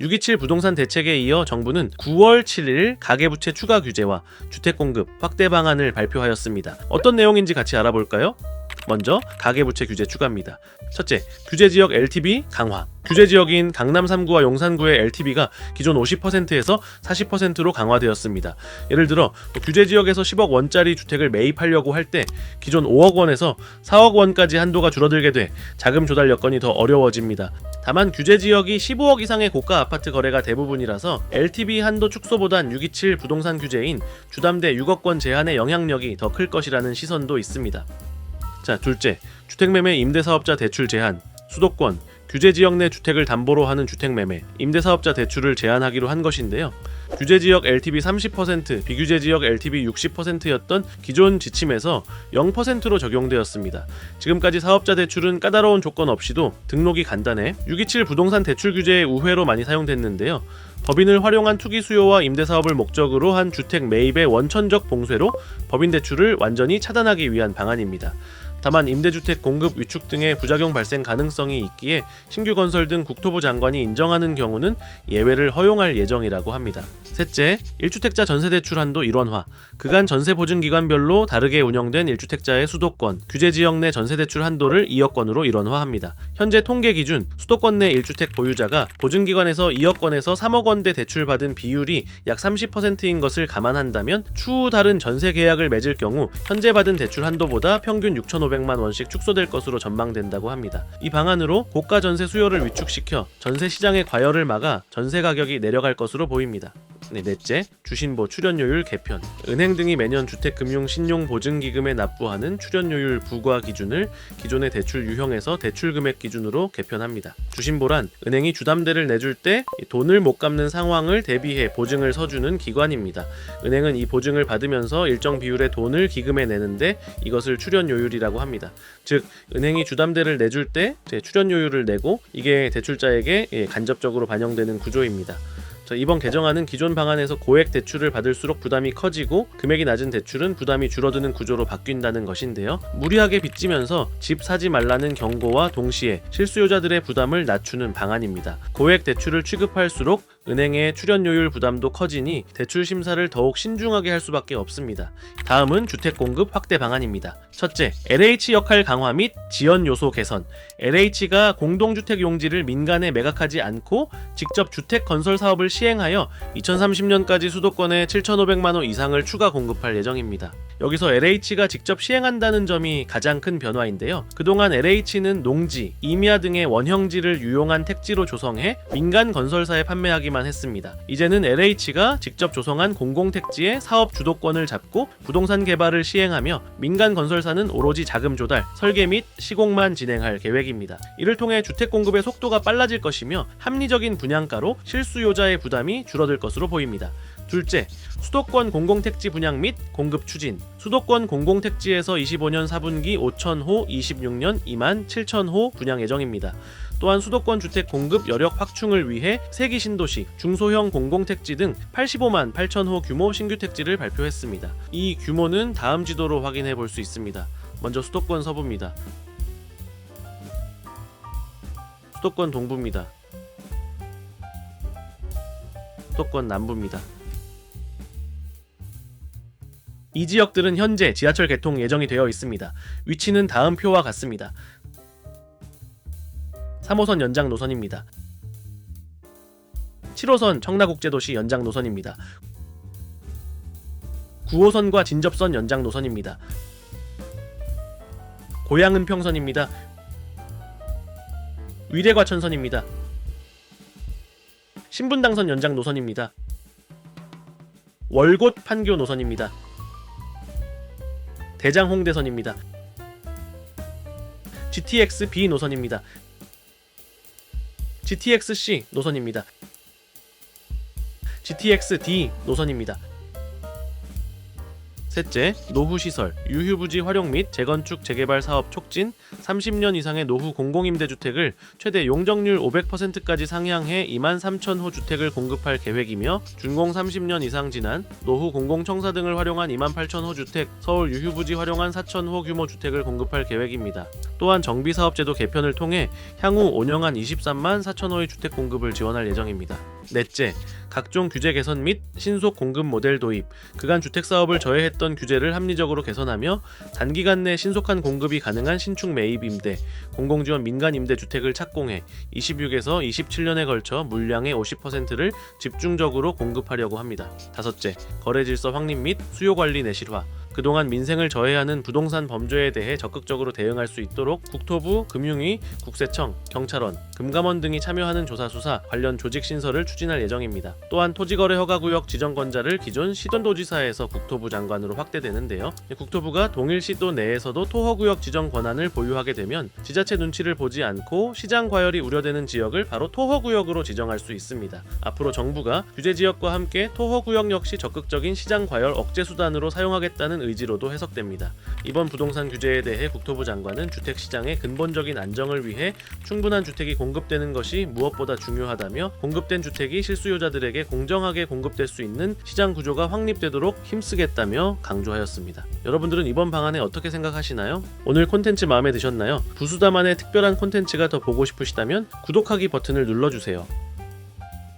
627 부동산 대책에 이어 정부는 9월 7일 가계부채 추가 규제와 주택 공급 확대 방안을 발표하였습니다. 어떤 내용인지 같이 알아볼까요? 먼저 가계부채 규제 추가입니다. 첫째, 규제 지역 LTV 강화. 규제 지역인 강남 3구와 용산 구의 LTV가 기존 50%에서 40%로 강화되었습니다. 예를 들어 뭐 규제 지역에서 10억 원짜리 주택을 매입하려고 할 때 기존 5억 원에서 4억 원까지 한도가 줄어들게 돼 자금 조달 여건이 더 어려워집니다. 다만 규제 지역이 15억 이상의 고가 아파트 거래가 대부분이라서 LTV 한도 축소보단 627 부동산 규제인 주담대 6억권 제한의 영향력이 더 클 것이라는 시선도 있습니다. 자, 둘째, 주택매매 임대사업자 대출 제한, 수도권, 규제 지역 내 주택을 담보로 하는 주택 매매, 임대사업자 대출을 제한하기로 한 것인데요. 규제 지역 LTV 30%, 비규제 지역 LTV 60%였던 기존 지침에서 0%로 적용되었습니다. 지금까지 사업자 대출은 까다로운 조건 없이도 등록이 간단해 627 부동산 대출 규제의 우회로 많이 사용됐는데요. 법인을 활용한 투기 수요와 임대 사업을 목적으로 한 주택 매입의 원천적 봉쇄로 법인 대출을 완전히 차단하기 위한 방안입니다. 다만 임대주택 공급 위축 등의 부작용 발생 가능성이 있기에 신규 건설 등 국토부 장관이 인정하는 경우는 예외를 허용할 예정이라고 합니다. 셋째, 1주택자 전세 대출 한도 일원화. 그간 전세 보증 기관별로 다르게 운영된 1주택자의 수도권, 규제 지역 내 전세 대출 한도를 2억 건으로 일원화합니다. 현재 통계 기준 수도권 내 1주택 보유자가 보증 기관에서 2억 건에서 3억 원대 대출 받은 비율이 약 30%인 것을 감안한다면 추후 다른 전세 계약을 맺을 경우 현재 받은 대출 한도보다 평균 6,500만 원씩 축소될 것으로 전망된다고 합니다. 이 방안으로 고가 전세 수요를 위축시켜 전세 시장의 과열을 막아 전세 가격이 내려갈 것으로 보입니다. 네, 넷째, 주신보 출연료율 개편. 은행 등이 매년 주택금융신용보증기금에 납부하는 출연료율 부과 기준을 기존의 대출 유형에서 대출 금액 기준으로 개편합니다. 주신보란 은행이 주담대를 내줄 때 돈을 못 갚는 상황을 대비해 보증을 서주는 기관입니다. 은행은 이 보증을 받으면서 일정 비율의 돈을 기금에 내는데 이것을 출연료율이라고 합니다. 즉 은행이 주담대를 내줄 때 출연료율을 내고 이게 대출자에게 예, 간접적으로 반영되는 구조입니다. 자, 이번 개정안은 기존 방안에서 고액 대출을 받을수록 부담이 커지고 금액이 낮은 대출은 부담이 줄어드는 구조로 바뀐다는 것인데요. 무리하게 빚지면서 집 사지 말라는 경고와 동시에 실수요자들의 부담을 낮추는 방안입니다. 고액 대출을 취급할수록 은행의 출연료율 부담도 커지니 대출 심사를 더욱 신중하게 할 수밖에 없습니다. 다음은 주택 공급 확대 방안입니다. 첫째, LH 역할 강화 및 지연 요소 개선. LH가 공동주택 용지를 민간에 매각하지 않고 직접 주택 건설 사업을 시행하여 2030년까지 수도권에 7,500만 호 이상을 추가 공급할 예정입니다. 여기서 LH가 직접 시행한다는 점이 가장 큰 변화인데요. 그동안 LH는 농지, 임야 등의 원형지를 유용한 택지로 조성해 민간 건설사에 판매하기만 했습니다. 이제는 LH가 직접 조성한 공공택지의 사업 주도권을 잡고 부동산 개발을 시행하며 민간 건설사는 오로지 자금 조달, 설계 및 시공만 진행할 계획입니다. 이를 통해 주택 공급의 속도가 빨라질 것이며 합리적인 분양가로 실수요자의 부담이 줄어들 것으로 보입니다. 둘째, 수도권 공공택지 분양 및 공급 추진. 수도권 공공택지에서 25년 4분기 5,000호, 26년 2만 7,000호 분양 예정입니다. 또한 수도권 주택 공급 여력 확충을 위해 세기 신도시, 중소형 공공택지 등 85만 8천호 규모 신규 택지를 발표했습니다. 이 규모는 다음 지도로 확인해 볼 수 있습니다. 먼저 수도권 서부입니다. 수도권 동부입니다. 수도권 남부입니다. 이 지역들은 현재 지하철 개통 예정이 되어 있습니다. 위치는 다음 표와 같습니다. 3호선 연장 노선입니다. 7호선 청라국제도시 연장 노선입니다. 9호선과 진접선 연장 노선입니다. 고양은 평선입니다. 위례과천선입니다. 신분당선 연장 노선입니다. 월곶 판교 노선입니다. 대장 홍대선입니다. GTX B 노선입니다. GTX C 노선입니다. GTX D 노선입니다. 셋째, 노후시설, 유휴부지 활용 및 재건축 재개발 사업 촉진, 30년 이상의 노후 공공임대주택을 최대 용적률 500%까지 상향해 2만 3천 호 주택을 공급할 계획이며 준공 30년 이상 지난 노후 공공청사 등을 활용한 2만 8천 호 주택, 서울 유휴부지 활용한 4천 호 규모 주택을 공급할 계획입니다. 또한 정비사업제도 개편을 통해 향후 5년 한 23만 4천 호의 주택 공급을 지원할 예정입니다. 넷째, 각종 규제 개선 및 신속 공급 모델 도입, 그간 주택 사업을 저해했던 규제를 합리적으로 개선하며 단기간 내 신속한 공급이 가능한 신축 매입 임대, 공공지원 민간 임대 주택을 착공해 26에서 27년에 걸쳐 물량의 50%를 집중적으로 공급하려고 합니다. 다섯째, 거래 질서 확립 및 수요 관리 내실화, 그동안 민생을 저해하는 부동산 범죄에 대해 적극적으로 대응할 수 있도록 국토부, 금융위, 국세청, 경찰원, 금감원 등이 참여하는 조사 수사 관련 조직 신설을 추진할 예정입니다. 또한 토지거래 허가구역 지정권자를 기존 시도도지사에서 국토부 장관으로 확대되는데요. 국토부가 동일 시도 내에서도 토허구역 지정 권한을 보유하게 되면 지자체 눈치를 보지 않고 시장 과열이 우려되는 지역을 바로 토허구역으로 지정할 수 있습니다. 앞으로 정부가 규제 지역과 함께 토허구역 역시 적극적인 시장 과열 억제 수단으로 사용하겠다는 의지로도 해석됩니다. 이번 부동산 규제에 대해 국토부 장관은 주택 시장의 근본적인 안정을 위해 충분한 주택이 공급되는 것이 무엇보다 중요하다며 공급된 주택이 실수요자들에게 공정하게 공급될 수 있는 시장 구조가 확립되도록 힘쓰겠다며 강조하였습니다. 여러분들은 이번 방안에 어떻게 생각하시나요? 오늘 콘텐츠 마음에 드셨나요? 부수다만의 특별한 콘텐츠가 더 보고 싶으시다면 구독하기 버튼을 눌러주세요.